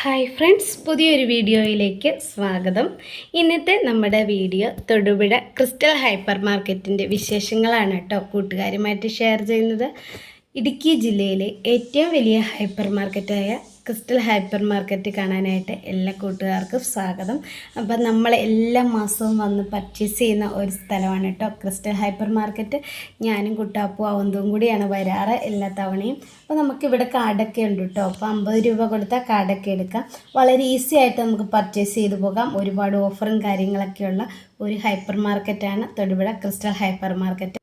Hi friends പുതിയൊരു വീഡിയോയിലേക്ക് സ്വാഗതം. ഇന്നത്തെ നമ്മുടെ വീഡിയോ തൊടുപുഴ ക്രിസ്റ്റൽ ഹൈപ്പർ മാർക്കറ്റിന്റെ വിശേഷങ്ങളാണ് കേട്ടോ. കൂട്ടുകാരുമായിട്ട് ഷെയർ ചെയ്യുന്നത്. ഇടുക്കി ജില്ലയിലെ ഏറ്റവും വലിയ ഹൈപ്പർ മാർക്കറ്റായ ക്രിസ്റ്റൽ ഹൈപ്പർ മാർക്കറ്റ് കാണാനായിട്ട് എല്ലാ കൂട്ടുകാർക്കും സ്വാഗതം. അപ്പം നമ്മൾ എല്ലാ മാസവും വന്ന് പർച്ചേസ് ചെയ്യുന്ന ഒരു സ്ഥലമാണ് കേട്ടോ ക്രിസ്റ്റൽ ഹൈപ്പർ മാർക്കറ്റ്. ഞാനും കുട്ടാപ്പു അവന്തും കൂടിയാണ് വരാറ് എല്ലാ തവണയും. അപ്പോൾ നമുക്കിവിടെ കാർഡൊക്കെ ഉണ്ട് കേട്ടോ അപ്പോൾ അമ്പത് രൂപ കൊടുത്താൽ കാർഡൊക്കെ എടുക്കാം. വളരെ ഈസി ആയിട്ട് നമുക്ക് പർച്ചേസ് ചെയ്ത് പോകാം. ഒരുപാട് ഓഫറും കാര്യങ്ങളൊക്കെയുള്ള ഒരു ഹൈപ്പർ മാർക്കറ്റാണ് Thodupuzha Crystal hyper market.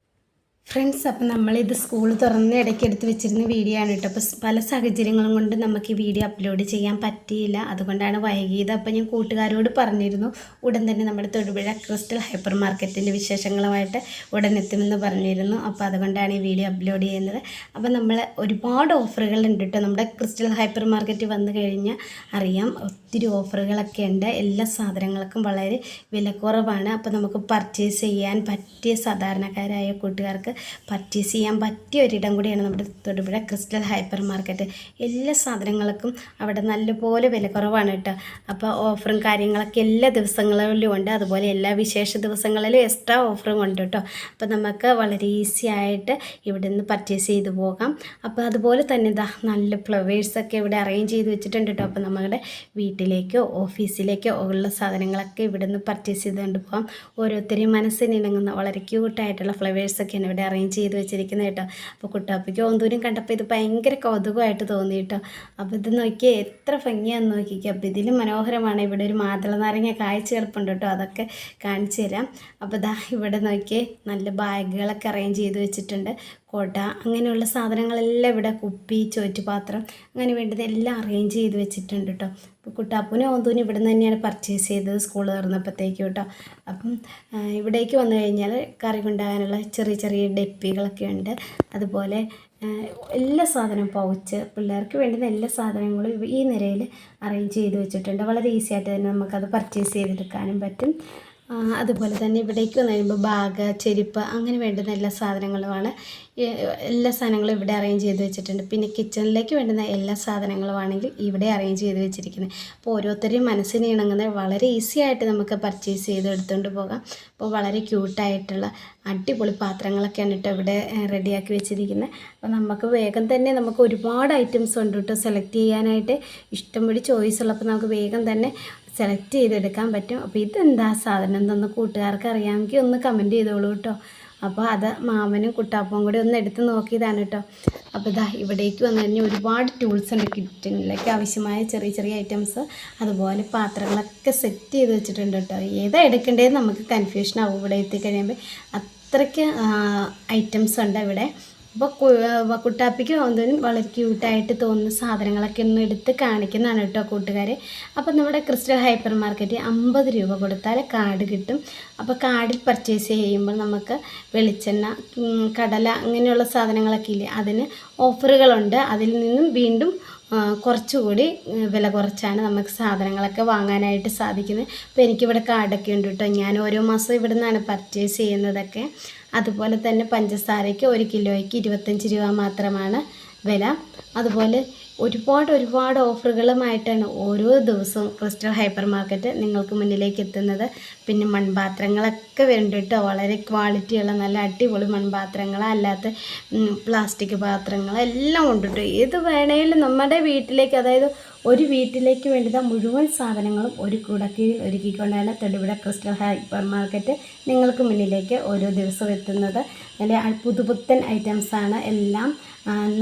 Friends അപ്പം നമ്മളിത് സ്കൂൾ തുറന്ന് ഇടയ്ക്ക് എടുത്ത് വെച്ചിരുന്ന വീഡിയോ ആണ് കേട്ടോ. അപ്പോൾ പല സാഹചര്യങ്ങളും കൊണ്ട് നമുക്ക് ഈ വീഡിയോ അപ്ലോഡ് ചെയ്യാൻ പറ്റിയില്ല. അതുകൊണ്ടാണ് വൈകിയത്. അപ്പോൾ ഞാൻ കൂട്ടുകാരോട് പറഞ്ഞിരുന്നു ഉടൻ തന്നെ നമ്മുടെ തൊടുപുഴ ക്രിസ്റ്റൽ ഹൈപ്പർ മാർക്കറ്റിന്റെ വിശേഷങ്ങളുമായിട്ട് ഉടൻ എത്തുമെന്ന് പറഞ്ഞിരുന്നു. അപ്പോൾ അതുകൊണ്ടാണ് ഈ വീഡിയോ അപ്ലോഡ് ചെയ്യുന്നത്. അപ്പോൾ നമ്മൾ ഒരുപാട് ഓഫറുകൾ ഉണ്ട് കേട്ടോ. നമ്മുടെ ക്രിസ്റ്റൽ ഹൈപ്പർ മാർക്കറ്റ് വന്നു കഴിഞ്ഞാൽ അറിയാം ഒത്തിരി ഓഫറുകളൊക്കെ ഉണ്ട്. എല്ലാ സാധനങ്ങൾക്കും വളരെ വിലക്കുറവാണ്. അപ്പോൾ നമുക്ക് പർച്ചേസ് ചെയ്യാൻ പറ്റിയ സാധാരണക്കാരായ കൂട്ടുകാർക്ക് പർച്ചേസ് ചെയ്യാൻ പറ്റിയ ഒരിടം കൂടിയാണ് നമ്മുടെ തൊടുപുഴ ക്രിസ്റ്റൽ ഹൈപ്പർ മാർക്കറ്റ്. എല്ലാ സാധനങ്ങൾക്കും അവിടെ നല്ലപോലെ വില കുറവാണ് കേട്ടോ. അപ്പോൾ ഓഫറും കാര്യങ്ങളൊക്കെ എല്ലാ ദിവസങ്ങളിലും ഉണ്ട്. അതുപോലെ എല്ലാ വിശേഷ ദിവസങ്ങളിലും എക്സ്ട്രാ ഓഫറും ഉണ്ട് കേട്ടോ. അപ്പോൾ നമുക്ക് വളരെ ഈസി ആയിട്ട് ഇവിടെ നിന്ന് പർച്ചേസ് ചെയ്ത് പോകാം. അപ്പോൾ അതുപോലെ തന്നെ ഇതാ നല്ല ഫ്ലവേഴ്സൊക്കെ ഇവിടെ അറേഞ്ച് ചെയ്ത് വെച്ചിട്ടുണ്ട് കേട്ടോ. അപ്പോൾ നമ്മുടെ വീട്ടിലേക്കോ ഓഫീസിലേക്കോ ഉള്ള സാധനങ്ങളൊക്കെ ഇവിടെ നിന്ന് പർച്ചേസ് ചെയ്തുകൊണ്ട് പോകാം. ഓരോരുത്തരെയും മനസ്സിനിണങ്ങുന്ന വളരെ ക്യൂട്ടായിട്ടുള്ള ഫ്ലവേഴ്സൊക്കെയാണ് ഇവിടെ അറേഞ്ച് ചെയ്ത് വെച്ചിരിക്കുന്നത് കേട്ടോ. അപ്പോൾ കുട്ടാപ്പിക്ക് ഓന്തൂരും കണ്ടപ്പോൾ ഇത് ഭയങ്കര കൗതുകമായിട്ട് തോന്നി കേട്ടോ. അപ്പോൾ ഇത് നോക്കിയേ എത്ര ഭംഗിയാന്ന് നോക്കിക്കുക അപ്പോൾ ഇതിലും മനോഹരമാണ്. ഇവിടെ ഒരു മാതള നാരങ്ങ കാഴ്ച കേട്ടോ. അതൊക്കെ കാണിച്ചു തരാം. അപ്പോൾ ഇതാ ഇവിടെ നോക്കിയേ നല്ല ബാഗുകളൊക്കെ അറേഞ്ച് ചെയ്ത് വെച്ചിട്ടുണ്ട്. കൊട അങ്ങനെയുള്ള സാധനങ്ങളെല്ലാം ഇവിടെ കുപ്പി ചോറ്റുപാത്രം അങ്ങനെ വേണ്ടത് എല്ലാം അറേഞ്ച് ചെയ്ത് വെച്ചിട്ടുണ്ട് കേട്ടോ. അപ്പോൾ കുട്ടാപ്പൂനും ഓന്തൂനും ഇവിടെ നിന്ന് തന്നെയാണ് പർച്ചേസ് ചെയ്തത് സ്കൂൾ തുറന്നപ്പോഴത്തേക്ക് കേട്ടോ. അപ്പം ഇവിടേക്ക് വന്നു കഴിഞ്ഞാൽ കറി കൊണ്ടാകാനുള്ള ചെറിയ ചെറിയ ഡെപ്പികളൊക്കെ ഉണ്ട്. അതുപോലെ എല്ലാ സാധനവും പൗച്ച് പിള്ളേർക്ക് വേണ്ടുന്ന എല്ലാ സാധനങ്ങളും ഈ നിരയിൽ അറേഞ്ച് ചെയ്ത് വെച്ചിട്ടുണ്ട്. വളരെ ഈസി ആയിട്ട് തന്നെ നമുക്കത് പർച്ചേസ് ചെയ്തെടുക്കാനും പറ്റും. അതുപോലെ തന്നെ ഇവിടേക്ക് വന്നു കഴിയുമ്പോൾ ബാഗ് ചെരുപ്പ് അങ്ങനെ വേണ്ടുന്ന എല്ലാ സാധനങ്ങളുമാണ്. എല്ലാ സാധനങ്ങളും ഇവിടെ അറേഞ്ച് ചെയ്ത് വെച്ചിട്ടുണ്ട്. പിന്നെ കിച്ചണിലേക്ക് വേണ്ടുന്ന എല്ലാ സാധനങ്ങളുമാണെങ്കിൽ ഇവിടെ അറേഞ്ച് ചെയ്ത് വെച്ചിരിക്കുന്നത്. അപ്പോൾ ഓരോരുത്തരെയും മനസ്സിന് ഇണങ്ങുന്ന വളരെ ഈസി ആയിട്ട് നമുക്ക് പർച്ചേസ് ചെയ്ത് എടുത്തുകൊണ്ട് പോകാം. അപ്പോൾ വളരെ ക്യൂട്ടായിട്ടുള്ള അടിപൊളി പാത്രങ്ങളൊക്കെയാണ് കേട്ടോ ഇവിടെ റെഡിയാക്കി വെച്ചിരിക്കുന്നത്. അപ്പോൾ നമുക്ക് വേഗം തന്നെ നമുക്ക് ഒരുപാട് ഐറ്റംസ് ഉണ്ട് കേട്ടോ സെലക്ട് ചെയ്യാനായിട്ട് ഇഷ്ടംപടി ചോയ്സ് ഉള്ളപ്പോൾ നമുക്ക് വേഗം തന്നെ സെലക്ട് ചെയ്തെടുക്കാൻ പറ്റും. അപ്പോൾ ഇതെന്താ സാധനം എന്തെന്ന് കൂട്ടുകാർക്ക് അറിയാമെങ്കിൽ ഒന്ന് കമന്റ് ചെയ്തോളൂ കേട്ടോ. അപ്പോൾ അത് മാമനും കുട്ടാപ്പവും കൂടി ഒന്ന് എടുത്ത് നോക്കിയതാണ് കേട്ടോ. അപ്പോൾ ഇതാ ഇവിടേക്ക് വന്നു കഴിഞ്ഞാൽ ഒരുപാട് ടൂൾസ് ഉണ്ട്. കിച്ചണിലേക്ക് ആവശ്യമായ ചെറിയ ചെറിയ ഐറ്റംസ് അതുപോലെ പാത്രങ്ങളൊക്കെ സെറ്റ് ചെയ്ത് വെച്ചിട്ടുണ്ട് കേട്ടോ. ഏതാ എടുക്കേണ്ടത്? നമുക്ക് കൺഫ്യൂഷൻ ആവും. ഇവിടെ എത്തിക്കഴിയുമ്പോൾ അത്രയ്ക്ക് ഐറ്റംസ് ഉണ്ട് ഇവിടെ. അപ്പോൾ കുട്ടാപ്പിക്ക് ഓന്തോനും വളരെ ക്യൂട്ടായിട്ട് തോന്നുന്ന സാധനങ്ങളൊക്കെ ഒന്ന് എടുത്ത് കാണിക്കുന്നതാണ് കേട്ടോ കൂട്ടുകാരെ. അപ്പോൾ നമ്മുടെ ക്രിസ്റ്റൽ ഹൈപ്പർ മാർക്കറ്റിൽ അമ്പത് രൂപ കൊടുത്താൽ കാർഡ് കിട്ടും. അപ്പോൾ കാർഡിൽ പർച്ചേസ് ചെയ്യുമ്പോൾ നമുക്ക് വെളിച്ചെണ്ണ കടല അങ്ങനെയുള്ള സാധനങ്ങളൊക്കെ ഇല്ലേ അതിന് ഓഫറുകളുണ്ട് അതിൽ നിന്നും വീണ്ടും കുറച്ചുകൂടി വില കുറച്ചാണ് നമുക്ക് സാധനങ്ങളൊക്കെ വാങ്ങാനായിട്ട് സാധിക്കുന്നത്. അപ്പോൾ എനിക്കിവിടെ കാർഡൊക്കെ ഉണ്ട് കേട്ടോ. ഞാൻ ഓരോ മാസം ഇവിടെ നിന്നാണ് പർച്ചേസ് ചെയ്യുന്നതൊക്കെ. അതുപോലെ തന്നെ പഞ്ചസാരയ്ക്ക് ഒരു കിലോയ്ക്ക് ഇരുപത്തഞ്ച് രൂപ മാത്രമാണ് വില. അതുപോലെ ഒരുപാട് ഒരുപാട് ഓഫറുകളുമായിട്ടാണ് ഓരോ ദിവസവും ക്രിസ്റ്റൽ ഹൈപ്പർ മാർക്കറ്റ് നിങ്ങൾക്ക് മുന്നിലേക്ക് എത്തുന്നത്. പിന്നെ മൺപാത്രങ്ങളൊക്കെ വേണ്ടിയിട്ട് വളരെ ക്വാളിറ്റിയുള്ള നല്ല അടിപൊളി മൺപാത്രങ്ങൾ അല്ലാത്ത പ്ലാസ്റ്റിക് ഉണ്ട് കേട്ടോ ഏത് വേണേലും നമ്മുടെ വീട്ടിലേക്ക് അതായത് ഒരു വീട്ടിലേക്ക് വേണ്ടുന്ന മുഴുവൻ സാധനങ്ങളും ഒരു കുടക്കീഴിൽ ഒരുക്കിക്കൊണ്ടാണ് തൊടുപുഴ ക്രിസ്റ്റൽ ഹൈപ്പർ മാർക്കറ്റ് നിങ്ങൾക്ക് മുന്നിലേക്ക് ഓരോ ദിവസവും എത്തുന്നത്. അതിന്റെ പുതുപുത്തൻ ഐറ്റംസാണ് എല്ലാം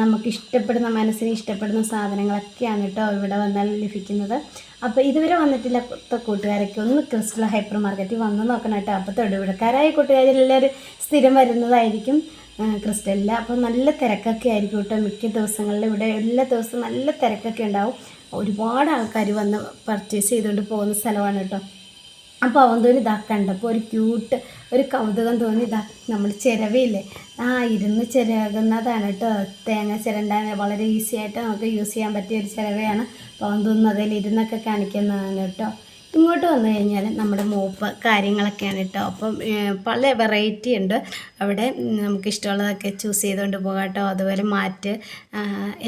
നമുക്ക് ഇഷ്ടപ്പെടുന്ന മനസ്സിന് ഇഷ്ടപ്പെടുന്ന സാധനങ്ങളൊക്കെയാണ് കേട്ടോ ഇവിടെ വന്നാൽ ലഭിക്കുന്നത്. അപ്പോൾ ഇതുവരെ വന്നിട്ടില്ലാത്ത കൂട്ടുകാരൊക്കെ ഒന്ന് ക്രിസ്റ്റൽ ഹൈപ്പർ മാർക്കറ്റിൽ വന്ന് നോക്കണം കേട്ടോ. അപ്പോൾ തൊടുപുഴക്കാരായ കൂട്ടുകാരെല്ലാവരും സ്ഥിരം വരുന്നതായിരിക്കും ക്രിസ്റ്റലിൽ അപ്പോൾ നല്ല തിരക്കൊക്കെ ആയിരിക്കും കേട്ടോ. മിക്ക ദിവസങ്ങളിൽ ഇവിടെ എല്ലാ ദിവസവും നല്ല തിരക്കൊക്കെ ഉണ്ടാവും. ഒരുപാട് ആൾക്കാർ വന്ന് പർച്ചേസ് ചെയ്തുകൊണ്ട് പോകുന്ന സ്ഥലമാണ് കേട്ടോ അപ്പോൾ അവൻ തോന്നി ഇതാ കണ്ടപ്പോൾ ഒരു ക്യൂട്ട് ഒരു കൗതുകം തോന്നി. ഇതാ നമ്മൾ ചിരവയില്ലേ ആ ഇരുന്ന് ചിരകുന്നതാണ് കേട്ടോ തേങ്ങ ചിരണ്ടാൻ വളരെ ഈസി ആയിട്ട് നമുക്ക് യൂസ് ചെയ്യാൻ പറ്റിയ ഒരു ചിരവയാണ്. അപ്പോൾ അവൻ തോന്നുന്നു അതിൽ ഇരുന്നൊക്കെ കാണിക്കുന്നതാണ് കേട്ടോ ഇങ്ങോട്ട് വന്നു കഴിഞ്ഞാൽ നമ്മുടെ മൂപ്പ് കാര്യങ്ങളൊക്കെയാണ് കേട്ടോ. അപ്പം പല വെറൈറ്റി ഉണ്ട്. അവിടെ നമുക്ക് ഇഷ്ടമുള്ളതൊക്കെ ചൂസ് ചെയ്തുകൊണ്ട് പോകാം കേട്ടോ. അതുപോലെ മാറ്റ്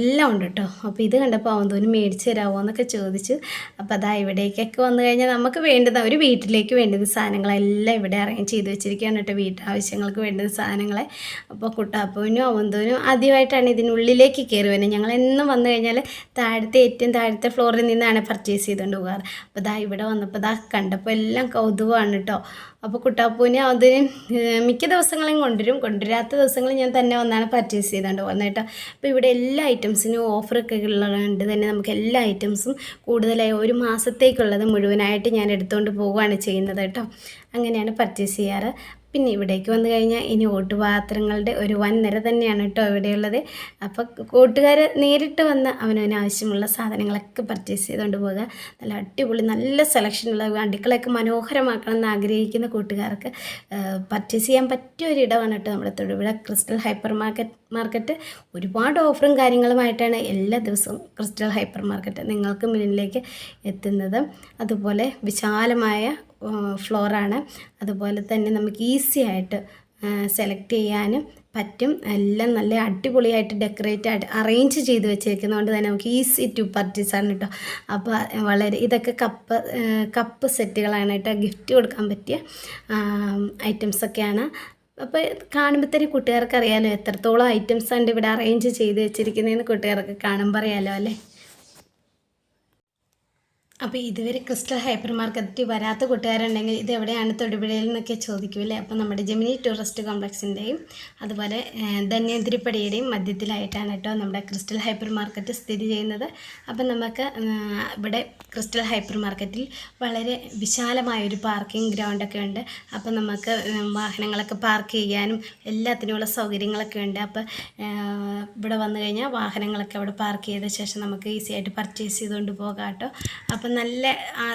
എല്ലാം ഉണ്ട് കേട്ടോ. അപ്പോൾ ഇത് കണ്ടപ്പോൾ അവൻ തോന്നി മേടിച്ച് തരാമോ എന്നൊക്കെ ചോദിച്ചു. അപ്പോൾ അതാ ഇവിടേക്കൊക്കെ വന്നു കഴിഞ്ഞാൽ നമുക്ക് വേണ്ടുന്ന ഒരു വീട്ടിലേക്ക് വേണ്ടുന്ന സാധനങ്ങളെല്ലാം ഇവിടെ അറേഞ്ച് ചെയ്ത് വെച്ചിരിക്കുകയാണ് കേട്ടോ. വീട്ടാവശ്യങ്ങൾക്ക് വേണ്ടുന്ന സാധനങ്ങളെ. അപ്പോൾ കുട്ടാപ്പൂവിനും അവന്തോനും ആദ്യമായിട്ടാണ് ഇതിനുള്ളിലേക്ക് കയറി വരുന്നത്. ഞങ്ങൾ എന്നും വന്നു കഴിഞ്ഞാൽ താഴത്തെ ഏറ്റവും താഴത്തെ ഫ്ലോറിൽ നിന്നാണ് പർച്ചേസ് ചെയ്തുകൊണ്ട് പോകാറ്. അപ്പോൾ ദാ ഇവിടെ വന്നപ്പോൾ ഇതാ കണ്ടപ്പോൾ എല്ലാം കൗതുകമാണ് കേട്ടോ അപ്പോൾ കുട്ടാപ്പൂവിനെ അതിന് മിക്ക ദിവസങ്ങളും കൊണ്ടുവരും. കൊണ്ടുവരാത്ത ദിവസങ്ങളിൽ ഞാൻ തന്നെ വന്നാണ് പർച്ചേസ് ചെയ്തുകൊണ്ട് പോകുന്നത് കേട്ടോ അപ്പോൾ ഇവിടെ എല്ലാ ഐറ്റംസിനും ഓഫറൊക്കെ ഉള്ളതുകൊണ്ട് തന്നെ നമുക്ക് എല്ലാ ഐറ്റംസും കൂടുതലായി ഒരു മാസത്തേക്കുള്ളത് മുഴുവനായിട്ട് ഞാൻ എടുത്തുകൊണ്ട് പോവുകയാണ് ചെയ്യുന്നത് കേട്ടോ അങ്ങനെയാണ് പർച്ചേസ് ചെയ്യാറ്. പിന്നെ ഇവിടേക്ക് വന്നു കഴിഞ്ഞാൽ ഇനി ഓട്ടുപാത്രങ്ങളുടെ ഒരു വൻ നിര തന്നെയാണ് കേട്ടോ ഇവിടെയുള്ളത്. അപ്പോൾ കൂട്ടുകാർ നേരിട്ട് വന്ന് അവനവന് ആവശ്യമുള്ള സാധനങ്ങളൊക്കെ പർച്ചേസ് ചെയ്തുകൊണ്ട് പോകുക നല്ല അടിപൊളി നല്ല സെലക്ഷനുള്ള അടുക്കളയൊക്കെ മനോഹരമാക്കണം എന്ന് ആഗ്രഹിക്കുന്ന കൂട്ടുകാർക്ക് പർച്ചേസ് ചെയ്യാൻ പറ്റിയ ഒരിടമാണ് കേട്ടോ നമ്മുടെ Thodupuzha Crystal hyper market market ഒരുപാട് ഓഫറും കാര്യങ്ങളുമായിട്ടാണ് എല്ലാ ദിവസവും ക്രിസ്റ്റൽ ഹൈപ്പർ മാർക്കറ്റ് നിങ്ങൾക്ക് മുന്നിലേക്ക് എത്തുന്നത്. അതുപോലെ വിശാലമായ ഫ്ലോറാണ് അതുപോലെ തന്നെ നമുക്ക് ഈസി ആയിട്ട് സെലക്ട് ചെയ്യാനും പറ്റും. എല്ലാം നല്ല അടിപൊളിയായിട്ട് ഡെക്കറേറ്റ് ആയിട്ട് അറേഞ്ച് ചെയ്ത് വെച്ചിരിക്കുന്നതുകൊണ്ട് തന്നെ നമുക്ക് ഈസി ടു പർച്ചേസ് ആണ് കേട്ടോ അപ്പോൾ വളരെ ഇതൊക്കെ കപ്പ് കപ്പ് സെറ്റുകളാണ് കേട്ടോ ഗിഫ്റ്റ് കൊടുക്കാൻ പറ്റിയ ഐറ്റംസൊക്കെയാണ് അപ്പോൾ കാണുമ്പോൾ തന്നെ കൂട്ടുകാർക്ക് അറിയാലോ എത്രത്തോളം ഐറ്റംസ് ഉണ്ട് ഇവിടെ അറേഞ്ച് ചെയ്ത് വെച്ചിരിക്കുന്നതെന്ന് കൂട്ടുകാർക്ക് കാണുമ്പോൾ അറിയാലോ അല്ലേ? അപ്പോൾ ഇതുവരെ ക്രിസ്റ്റൽ ഹൈപ്പർ മാർക്കറ്റ് വരാത്ത കൂട്ടുകാരുണ്ടെങ്കിൽ ഇത് എവിടെയാണ് തൊടുപുഴയിൽ നിന്നൊക്കെ ചോദിക്കൂലേ അപ്പോൾ നമ്മുടെ ജമിനി ടൂറിസ്റ്റ് കോംപ്ലക്സിന്റെയും അതുപോലെ ധന്യന്തിരിപ്പടിയുടെയും മധ്യത്തിലായിട്ടാണ് കേട്ടോ നമ്മുടെ ക്രിസ്റ്റൽ ഹൈപ്പർ മാർക്കറ്റ് സ്ഥിതി ചെയ്യുന്നത്. അപ്പം നമുക്ക് ഇവിടെ ക്രിസ്റ്റൽ ഹൈപ്പർ മാർക്കറ്റിൽ വളരെ വിശാലമായൊരു പാർക്കിംഗ് ഗ്രൗണ്ടൊക്കെ ഉണ്ട്. അപ്പം നമുക്ക് വാഹനങ്ങളൊക്കെ പാർക്ക് ചെയ്യാനും എല്ലാത്തിനുമുള്ള സൗകര്യങ്ങളൊക്കെ ഉണ്ട്. അപ്പോൾ ഇവിടെ വന്നു കഴിഞ്ഞാൽ വാഹനങ്ങളൊക്കെ അവിടെ പാർക്ക് ചെയ്ത ശേഷം നമുക്ക് ഈസി ആയിട്ട് പർച്ചേസ് ചെയ്തുകൊണ്ട് പോകാം കേട്ടോ. അപ്പം നല്ല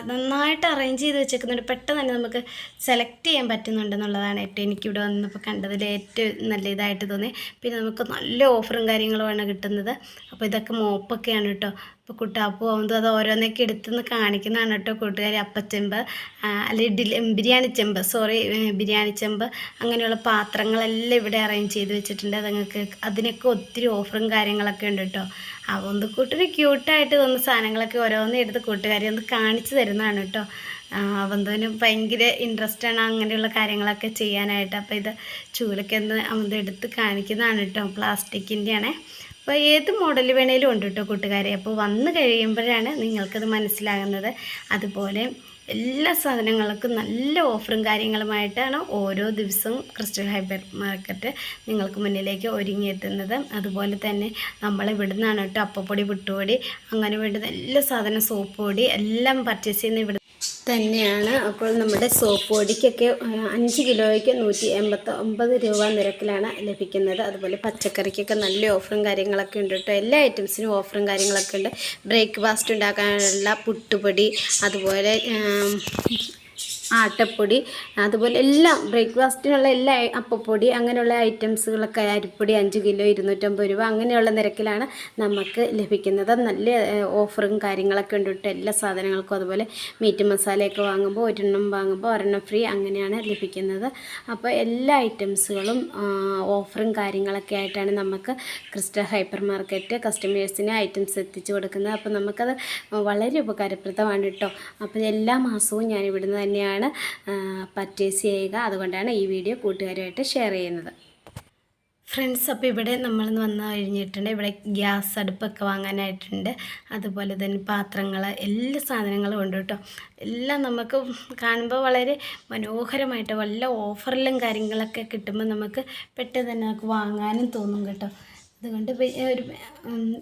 നന്നായിട്ട് അറേഞ്ച് ചെയ്ത് വെച്ചേക്കുന്നുണ്ട് പെട്ടെന്ന് തന്നെ നമുക്ക് സെലക്ട് ചെയ്യാൻ പറ്റുന്നുണ്ടെന്നുള്ളതാണ് ഏറ്റവും എനിക്കിവിടെ വന്നപ്പോൾ കണ്ടതിൽ ഏറ്റവും നല്ല ഇതായിട്ട് തോന്നി പിന്നെ നമുക്ക് നല്ല ഓഫറും കാര്യങ്ങളുമാണ് കിട്ടുന്നത്. അപ്പോൾ ഇതൊക്കെ മോപ്പൊക്കെയാണ് കേട്ടോ. ഇപ്പോൾ കുട്ടാപ്പ് പോകുന്നത് അത് ഓരോന്നൊക്കെ എടുത്തുനിന്ന് കാണിക്കുന്നതാണ് കേട്ടോ കൂട്ടുകാർ അപ്പച്ചെമ്പ് അല്ലെ ഇഡ്ഡലി ബിരിയാണി ചെമ്പ് സോറി ബിരിയാണി ചെമ്പ് അങ്ങനെയുള്ള പാത്രങ്ങളെല്ലാം ഇവിടെ അറേഞ്ച് ചെയ്ത് വെച്ചിട്ടുണ്ട്. അതുങ്ങൾക്ക് അതിനൊക്കെ ഒത്തിരി ഓഫറും കാര്യങ്ങളൊക്കെ ഉണ്ട് കേട്ടോ. ഒന്ന് കൂട്ടിന് ക്യൂട്ടായിട്ട് തന്ന സാധനങ്ങളൊക്കെ ഓരോന്ന് എടുത്ത് കൂട്ടുകാരി ഒന്ന് കാണിച്ചു തരുന്നതാണ് കേട്ടോ. അവന്തോന് ഭയങ്കര ഇൻട്രസ്റ്റ് ആണ് അങ്ങനെയുള്ള കാര്യങ്ങളൊക്കെ ചെയ്യാനായിട്ട്. അപ്പോൾ ഇത് ചൂലൊക്കെ ഒന്ന് അവന്ത് എടുത്ത് കാണിക്കുന്നതാണ് കേട്ടോ പ്ലാസ്റ്റിക്കിന്റെയാണ് അപ്പോൾ ഏത് മോഡൽ വേണേലും ഉണ്ട് കേട്ടോ കൂട്ടുകാരെ. അപ്പോൾ വന്ന് കഴിയുമ്പോഴാണ് നിങ്ങൾക്കത് മനസ്സിലാകുന്നത്. അതുപോലെ എല്ലാ സാധനങ്ങൾക്കും നല്ല ഓഫറും കാര്യങ്ങളുമായിട്ടാണ് ഓരോ ദിവസവും ക്രിസ്റ്റൽ ഹൈബർ മാർക്കറ്റ് നിങ്ങൾക്ക് മുന്നിലേക്ക് ഒരുങ്ങിയെത്തുന്നത്. അതുപോലെ തന്നെ നമ്മൾ ഇവിടുന്നാണ് കേട്ടോ അപ്പപ്പൊടി പുട്ടുപൊടി അങ്ങനെ വേണ്ടുന്ന എല്ലാ സാധനം സോപ്പ് പൊടി എല്ലാം പർച്ചേസ് ചെയ്യുന്ന ഇവിടെ തന്നെയാണ്. അപ്പോൾ നമ്മുടെ സോപ്പ് പൊടിക്കൊക്കെ അഞ്ച് കിലോയ്ക്ക് നൂറ്റി എൺപത്തി ഒമ്പത് രൂപ നിരക്കിലാണ് ലഭിക്കുന്നത്. അതുപോലെ പച്ചക്കറിക്കൊക്കെ നല്ല ഓഫറും കാര്യങ്ങളൊക്കെ ഉണ്ട് കേട്ടോ. എല്ലാ ഐറ്റംസിനും ഓഫറും കാര്യങ്ങളൊക്കെ ഉണ്ട്. ബ്രേക്ക്ഫാസ്റ്റ് ഉണ്ടാക്കാനുള്ള പുട്ടുപൊടി അതുപോലെ ആട്ടപ്പൊടി അതുപോലെ എല്ലാം ബ്രേക്ക്ഫാസ്റ്റിനുള്ള എല്ലാ അപ്പപ്പൊടി അങ്ങനെയുള്ള ഐറ്റംസുകളൊക്കെ അരിപ്പൊടി അഞ്ച് കിലോ ഇരുന്നൂറ്റമ്പത് രൂപ അങ്ങനെയുള്ള നിരക്കിലാണ് നമുക്ക് ലഭിക്കുന്നത്. നല്ല ഓഫറും കാര്യങ്ങളൊക്കെ ഉണ്ട്. കേട്ടോ എല്ലാ സാധനങ്ങൾക്കും അതുപോലെ മീറ്റ് മസാലയൊക്കെ വാങ്ങുമ്പോൾ ഒരെണ്ണം വാങ്ങുമ്പോൾ ഒരെണ്ണം ഫ്രീ അങ്ങനെയാണ് ലഭിക്കുന്നത്. അപ്പോൾ എല്ലാ ഐറ്റംസുകളും ഓഫറും കാര്യങ്ങളൊക്കെ ആയിട്ടാണ് നമുക്ക് ക്രിസ്റ്റ ഹൈപ്പർ മാർക്കറ്റ് കസ്റ്റമേഴ്സിന് ഐറ്റംസ് എത്തിച്ചു കൊടുക്കുന്നത്. അപ്പോൾ നമുക്കത് വളരെ ഉപകാരപ്രദമാണ് കേട്ടോ അപ്പോൾ എല്ലാ മാസവും ഞാൻ ഇവിടുന്ന് തന്നെയാണ് പർച്ചേസ് ചെയ്യുക. അതുകൊണ്ടാണ് ഈ വീഡിയോ കൂട്ടുകാരുമായിട്ട് ഷെയർ ചെയ്യുന്നത്. ഫ്രണ്ട്സ് അപ്പോൾ ഇവിടെ നമ്മൾ വന്നു കഴിഞ്ഞിട്ടുണ്ട്. ഇവിടെ ഗ്യാസ് അടുപ്പൊക്കെ വാങ്ങാനായിട്ടുണ്ട്. അതുപോലെ തന്നെ പാത്രങ്ങൾ എല്ലാ സാധനങ്ങളും ഉണ്ട് കേട്ടോ. എല്ലാം നമുക്ക് കാണുമ്പോൾ വളരെ മനോഹരമായിട്ട് വല്ല ഓഫറിലും കാര്യങ്ങളൊക്കെ കിട്ടുമ്പോൾ നമുക്ക് പെട്ടെന്ന് തന്നെ നമുക്ക് വാങ്ങാനും തോന്നും കേട്ടോ. അതുകൊണ്ട് ഒരു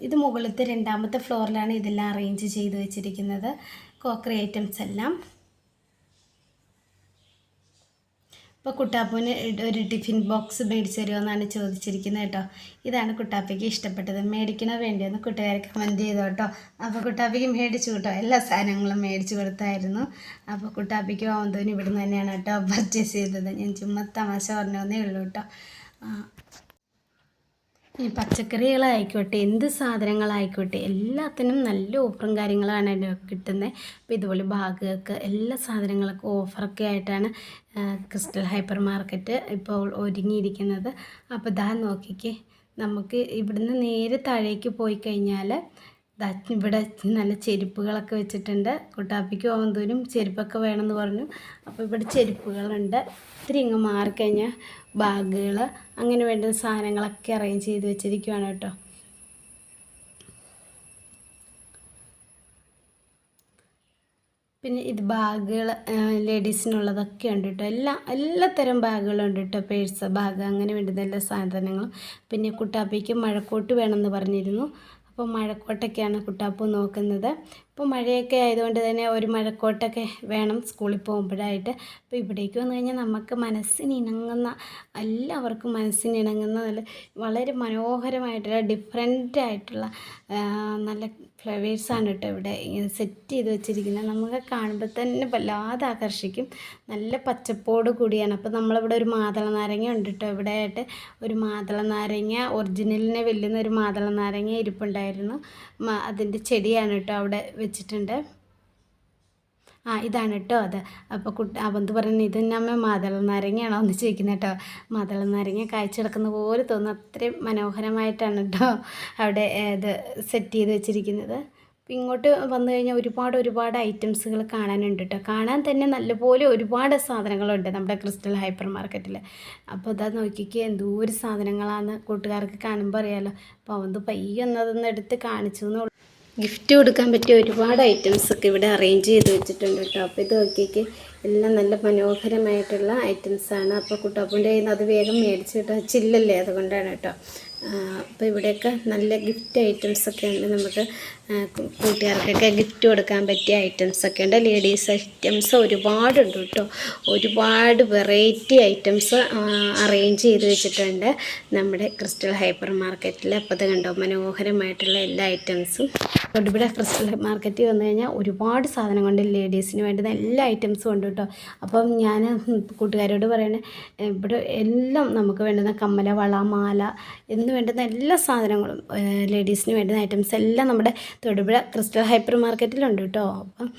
ഇത് മുകളിലത്തെ രണ്ടാമത്തെ ഫ്ലോറിലാണ് ഇതെല്ലാം അറേഞ്ച് ചെയ്ത് വെച്ചിരിക്കുന്നത്. കോക്കറി ഐറ്റംസ് എല്ലാം. ഇപ്പോൾ കുട്ടാപ്പൂന് ഒരു ടിഫിൻ ബോക്സ് മേടിച്ചു തരുമോ ചോദിച്ചിരിക്കുന്നത് കേട്ടോ. ഇതാണ് കുട്ടാപ്പയ്ക്ക് ഇഷ്ടപ്പെട്ടത്. മേടിക്കണോ വേണ്ടിയെന്ന് കൂട്ടുകാരൊക്കെ കമന്റ് ചെയ്തു കേട്ടോ. അപ്പോൾ കുട്ടാപ്പയ്ക്ക് മേടിച്ചു കേട്ടോ. എല്ലാ സാധനങ്ങളും മേടിച്ചു കൊടുത്തായിരുന്നു. അപ്പോൾ കുട്ടാപ്പയ്ക്ക് പോകുന്നതിന് ഇവിടുന്ന് തന്നെയാണ് കേട്ടോ പർച്ചേസ് ചെയ്തത്. ഞാൻ ചുമ്മാ തമാശ പറഞ്ഞതേ ഉള്ളൂ കേട്ടോ. പച്ചക്കറികളായിക്കോട്ടെ എന്ത് സാധനങ്ങളായിക്കോട്ടെ എല്ലാത്തിനും നല്ല ഓഫറും കാര്യങ്ങളാണ് കിട്ടുന്നത് അപ്പോൾ ഇതുപോലെ ബാഗുകൾക്ക് എല്ലാ സാധനങ്ങൾക്കും ഓഫറൊക്കെ ആയിട്ടാണ് ക്രിസ്റ്റൽ ഹൈപ്പർ മാർക്കറ്റ് ഇപ്പോൾ ഒരുങ്ങിയിരിക്കുന്നത്. അപ്പോൾ ഇതാ നോക്കിക്കേ നമുക്ക് ഇവിടുന്ന് നേരെ താഴേക്ക് പോയി കഴിഞ്ഞാൽ ഇവിടെ നല്ല ചെരുപ്പുകളൊക്കെ വെച്ചിട്ടുണ്ട്. കുട്ടാപ്പിക്ക് പോകുന്നതിനും ചെരുപ്പൊക്കെ വേണമെന്ന് പറഞ്ഞു. അപ്പോൾ ഇവിടെ ചെരുപ്പുകളുണ്ട്. ഇത്തിരി ഇങ്ങ് മാറിക്കഴിഞ്ഞാൽ ബാഗുകൾ അങ്ങനെ വേണ്ട സാധനങ്ങളൊക്കെ അറേഞ്ച് ചെയ്ത് വെച്ചിരിക്കുവാണ് കേട്ടോ. പിന്നെ ഇത് ബാഗുകൾ ലേഡീസിനുള്ളതൊക്കെ ഉണ്ട് കേട്ടോ. എല്ലാ എല്ലാത്തരം ബാഗുകളും ഉണ്ട് കേട്ടോ. പേഴ്സ് ബാഗ് അങ്ങനെ വേണ്ടുന്ന എല്ലാ സാധനങ്ങളും. പിന്നെ കുട്ടാപ്പിക്ക് മഴക്കോട്ട് വേണമെന്ന് പറഞ്ഞിരുന്നു. അപ്പോൾ മഴക്കോട്ടൊക്കെയാണ് കുട്ടാപ്പു നോക്കുന്നത്. ഇപ്പോൾ മഴയൊക്കെ ആയതുകൊണ്ട് തന്നെ ഒരു മഴക്കോട്ടൊക്കെ വേണം സ്കൂളിൽ പോകുമ്പോഴായിട്ട്. അപ്പോൾ ഇവിടേക്ക് വന്നു കഴിഞ്ഞാൽ നമുക്ക് മനസ്സിന് ഇണങ്ങുന്ന എല്ലാവർക്കും മനസ്സിന് ഇണങ്ങുന്ന നല്ല വളരെ മനോഹരമായിട്ടുള്ള ഡിഫറെന്റ് ആയിട്ടുള്ള നല്ല ഫ്ലവേഴ്സാണ് കേട്ടോ ഇവിടെ ഇങ്ങനെ സെറ്റ് ചെയ്ത് വെച്ചിരിക്കുന്നത്. നമുക്ക് കാണുമ്പോൾ തന്നെ വല്ലാതെ ആകർഷിക്കും. നല്ല പച്ചപ്പോട് കൂടിയാണ്. അപ്പോൾ നമ്മളിവിടെ ഒരു മാതള നാരങ്ങ ഉണ്ട് കേട്ടോ ഇവിടെ ആയിട്ട് ഒരു മാതള നാരങ്ങ ഒറിജിനലിനെ വെല്ലുന്ന ഒരു മാതള നാരങ്ങ ഇരിപ്പുണ്ടായിരുന്നു അതിന്റെ ചെടിയാണ് കേട്ടോ അവിടെ വെച്ചിട്ടുണ്ട്. ആ ഇതാണ് കേട്ടോ അത്. അപ്പോൾ കുട്ടി അവന്ത് പറയുന്നത് ഇത് നമ്മ മാതള നാരങ്ങയാണോ എന്ന് ചോദിക്കുന്നത് കേട്ടോ മാതള നാരങ്ങ കാഴ്ച കിടക്കുന്ന പോലെ തോന്നുന്നു. അത്രയും മനോഹരമായിട്ടാണ് കേട്ടോ അവിടെ ഇത് സെറ്റ് ചെയ്ത് വെച്ചിരിക്കുന്നത്. ഇങ്ങോട്ട് വന്നു കഴിഞ്ഞാൽ ഒരുപാട് ഒരുപാട് ഐറ്റംസുകൾ കാണാനുണ്ട് കേട്ടോ കാണാൻ തന്നെ നല്ലപോലെ ഒരുപാട് സാധനങ്ങളുണ്ട് നമ്മുടെ ക്രിസ്റ്റൽ ഹൈപ്പർ മാർക്കറ്റിൽ. അപ്പോൾ അതാ നോക്കിക്കേ ഒരു സാധനങ്ങളാണ് കൂട്ടുകാർക്ക് കാണുമ്പോൾ അറിയാമല്ലോ അപ്പോൾ അവന്ത് പയ്യൊന്നതൊന്ന് എടുത്ത് കാണിച്ചു ഗിഫ്റ്റ് കൊടുക്കാൻ പറ്റിയ ഒരുപാട് ഐറ്റംസ് ഒക്കെ ഇവിടെ അറേഞ്ച് ചെയ്ത് വെച്ചിട്ടുണ്ട് കേട്ടോ. അപ്പോൾ ഇത് നോക്കിയേക്ക് എല്ലാം നല്ല മനോഹരമായിട്ടുള്ള ഐറ്റംസാണ് അപ്പോൾ കുട്ടാപ്പൂന്റെ കയ്യിൽ നിന്ന് അത് വേഗം മേടിച്ച് കേട്ടോ ചില്ലല്ലേ അതുകൊണ്ടാണ് കേട്ടോ. അപ്പോൾ ഇവിടെയൊക്കെ നല്ല ഗിഫ്റ്റ് ഐറ്റംസ് ഒക്കെ ഉണ്ട്. നമുക്ക് കൂട്ടുകാർക്കൊക്കെ ഗിഫ്റ്റ് കൊടുക്കാൻ പറ്റിയ ഐറ്റംസ് ഒക്കെ ഉണ്ട്. ലേഡീസ് ഐറ്റംസ് ഒരുപാടുണ്ട് കേട്ടോ. ഒരുപാട് വെറൈറ്റി ഐറ്റംസ് അറേഞ്ച് ചെയ്ത് വെച്ചിട്ടുണ്ട് നമ്മുടെ ക്രിസ്റ്റൽ ഹൈപ്പർ മാർക്കറ്റിൽ അപ്പോൾ അത് കണ്ടോ? മനോഹരമായിട്ടുള്ള എല്ലാ ഐറ്റംസും തൊടുപുഴ ക്രിസ്റ്റൽ മാർക്കറ്റിൽ വന്നു കഴിഞ്ഞാൽ ഒരുപാട് സാധനം കൊണ്ട് ലേഡീസിന് വേണ്ടുന്ന എല്ലാ ഐറ്റംസും ഉണ്ട് കേട്ടോ. അപ്പം ഞാൻ കൂട്ടുകാരോട് പറയണേ ഇവിടെ എല്ലാം നമുക്ക് വേണ്ടുന്ന കമ്മല വള മാല എന്ന് വേണ്ടുന്ന എല്ലാ സാധനങ്ങളും ലേഡീസിന് വേണ്ടുന്ന ഐറ്റംസ് എല്ലാം നമ്മുടെ തൊടുപുഴ ക്രിസ്റ്റൽ ഹൈപ്പർ മാർക്കറ്റിലുണ്ട് കേട്ടോ. അപ്പം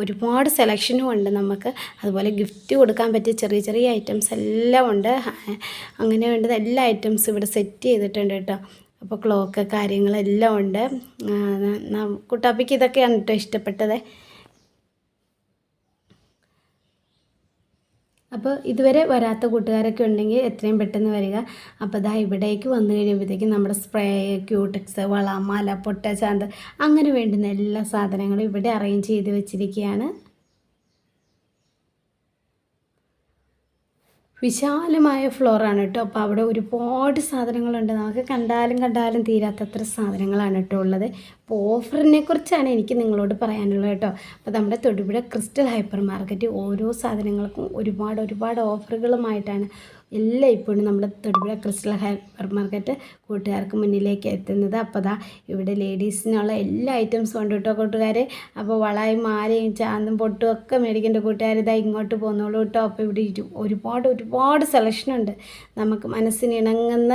ഒരുപാട് സെലക്ഷനും ഉണ്ട് നമുക്ക്. അതുപോലെ ഗിഫ്റ്റ് കൊടുക്കാൻ പറ്റിയ ചെറിയ ചെറിയ ഐറ്റംസ് എല്ലാം ഉണ്ട്. അങ്ങനെ വേണ്ടുന്ന എല്ലാ ഐറ്റംസും ഇവിടെ സെറ്റ് ചെയ്തിട്ടുണ്ട് കേട്ടോ. അപ്പോൾ ക്ലോക്ക് കാര്യങ്ങളെല്ലാം ഉണ്ട്. കുട്ടാപ്പിക്ക് ഇതൊക്കെയാണ് കേട്ടോ ഇഷ്ടപ്പെട്ടത്. അപ്പോൾ ഇതുവരെ വരാത്ത കൂട്ടുകാരൊക്കെ ഉണ്ടെങ്കിൽ എത്രയും പെട്ടെന്ന് വരിക. അപ്പോൾ ദാ ഇവിടേക്ക് വന്നു കഴിയുമ്പോഴത്തേക്കും നമ്മുടെ സ്പ്രേ ക്യൂട്ടിക്സ് വള മല പൊട്ട ചാന്ത് അങ്ങനെ വേണ്ടുന്ന എല്ലാ സാധനങ്ങളും ഇവിടെ അറേഞ്ച് ചെയ്ത് വെച്ചിരിക്കുകയാണ്. വിശാലമായ ഫ്ലോറാണ് കേട്ടോ. അപ്പോൾ അവിടെ ഒരുപാട് സാധനങ്ങളുണ്ട്. നമുക്ക് കണ്ടാലും കണ്ടാലും തീരാത്തത്ര സാധനങ്ങളാണ് കേട്ടോ ഉള്ളത്. അപ്പോൾ ഓഫറിനെ കുറിച്ചാണ് എനിക്ക് നിങ്ങളോട് പറയാനുള്ളത് കേട്ടോ. അപ്പോൾ നമ്മുടെ തൊടുപുഴ ക്രിസ്റ്റൽ ഹൈപ്പർ മാർക്കറ്റ് ഓരോ സാധനങ്ങൾക്കും ഒരുപാട് ഒരുപാട് ഓഫറുകളുമായിട്ടാണ് എല്ലാം ഇപ്പോഴും നമ്മുടെ തൊടുപുഴ ക്രിസ്റ്റൽ ഹൈപ്പർ മാർക്കറ്റ് കൂട്ടുകാർക്ക് മുന്നിലേക്ക് എത്തുന്നത്. അപ്പോൾ ദാ ഇവിടെ ലേഡീസിനുള്ള എല്ലാ ഐറ്റംസും ഉണ്ട് കേട്ടോ കൂട്ടുകാർ അപ്പോൾ വളയും മാലയും ചാന്തും പൊട്ടും ഒക്കെ മേടിക്കേണ്ട കൂട്ടുകാർ ഇതാ ഇങ്ങോട്ട് പോകുന്നുള്ളൂ കേട്ടോ. അപ്പോൾ ഇവിടെ ഒരുപാട് ഒരുപാട് സെലക്ഷനുണ്ട് നമുക്ക് മനസ്സിന് ഇണങ്ങുന്ന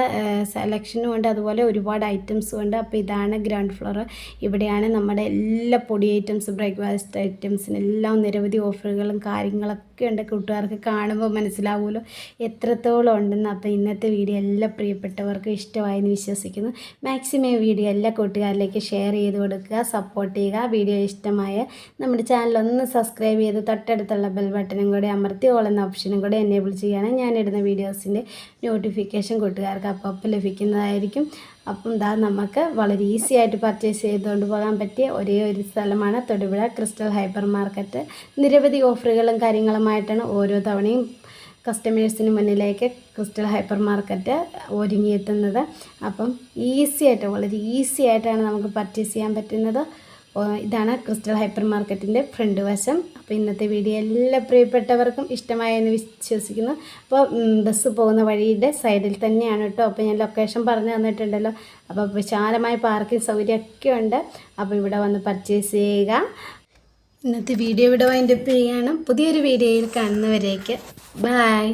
സെലക്ഷനും ഉണ്ട്. അതുപോലെ ഒരുപാട് ഐറ്റംസും ഉണ്ട്. അപ്പോൾ ഇതാണ് ഗ്രൗണ്ട് ഫ്ലോർ ഇവിടെയാണ് നമ്മുടെ എല്ലാ പൊടി ഐറ്റംസ് ബ്രേക്ക്ഫാസ്റ്റ് ഐറ്റംസിനെല്ലാം നിരവധി ഓഫറുകളും കാര്യങ്ങളൊക്കെ ഉണ്ട് കൂട്ടുകാർക്ക് കാണുമ്പോൾ മനസ്സിലാവുമല്ലോ. എത്രത്തോളം ഉണ്ടെന്ന് അപ്പോൾ ഇന്നത്തെ വീഡിയോ എല്ലാ പ്രിയപ്പെട്ടവർക്കും ഇഷ്ടമായെന്ന് വിശ്വസിക്കുന്നു. മാക്സിമം വീഡിയോ എല്ലാ കൂട്ടുകാരിലേക്ക് ഷെയർ ചെയ്ത് കൊടുക്കുക സപ്പോർട്ട് ചെയ്യുക. വീഡിയോ ഇഷ്ടമായ നമ്മുടെ ചാനൽ ഒന്ന് സബ്സ്ക്രൈബ് ചെയ്ത് തൊട്ടടുത്തുള്ള ബെൽ ബട്ടണും കൂടെ അമർത്തി ഓൾ എന്ന ഓപ്ഷനും കൂടെ എനേബിൾ ചെയ്യുകയാണെങ്കിൽ ഞാനിടുന്ന വീഡിയോസിന്റെ നോട്ടിഫിക്കേഷൻ കൂട്ടുകാർക്ക് അപ്പോൾ ലഭിക്കുന്നതായിരിക്കും. അപ്പം ഇതാ നമുക്ക് വളരെ ഈസി ആയിട്ട് പർച്ചേസ് ചെയ്തുകൊണ്ട് പോകാൻ പറ്റിയ ഒരേ ഒരു സ്ഥലമാണ് തൊടുപുഴ ക്രിസ്റ്റൽ ഹൈപ്പർ മാർക്കറ്റ് നിരവധി ഓഫറുകളും കാര്യങ്ങളുമായിട്ടാണ് ഓരോ തവണയും കസ്റ്റമേഴ്സിന് മുന്നിലേക്ക് ക്രിസ്റ്റൽ ഹൈപ്പർ മാർക്കറ്റ് ഒരുങ്ങിയെത്തുന്നത്. അപ്പം ഈസി ആയിട്ട് വളരെ ഈസി ആയിട്ടാണ് നമുക്ക് പർച്ചേസ് ചെയ്യാൻ പറ്റുന്നത്. ഇതാണ് ക്രിസ്റ്റൽ ഹൈപ്പർ മാർക്കറ്റിന്റെ ഫ്രണ്ട് വശം. അപ്പോൾ ഇന്നത്തെ വീഡിയോ എല്ലാ പ്രിയപ്പെട്ടവർക്കും ഇഷ്ടമായെന്ന് വിശ്വസിക്കുന്നു. അപ്പോൾ ബസ് പോകുന്ന വഴിയുടെ സൈഡിൽ തന്നെയാണ് കേട്ടോ. അപ്പോൾ ഞാൻ ലൊക്കേഷൻ പറഞ്ഞു തന്നിട്ടുണ്ടല്ലോ. അപ്പോൾ വിശാലമായ പാർക്കിംഗ് സൗകര്യമൊക്കെ ഉണ്ട്. അപ്പോൾ ഇവിടെ വന്ന് പർച്ചേസ് ചെയ്യുക. ഇന്നത്തെ വീഡിയോ ഇവിടെ വൈൻഡപ്പ് ചെയ്യുകയാണ്. പുതിയൊരു വീഡിയോയിൽ കാണുന്നവരേക്ക്. ബായ്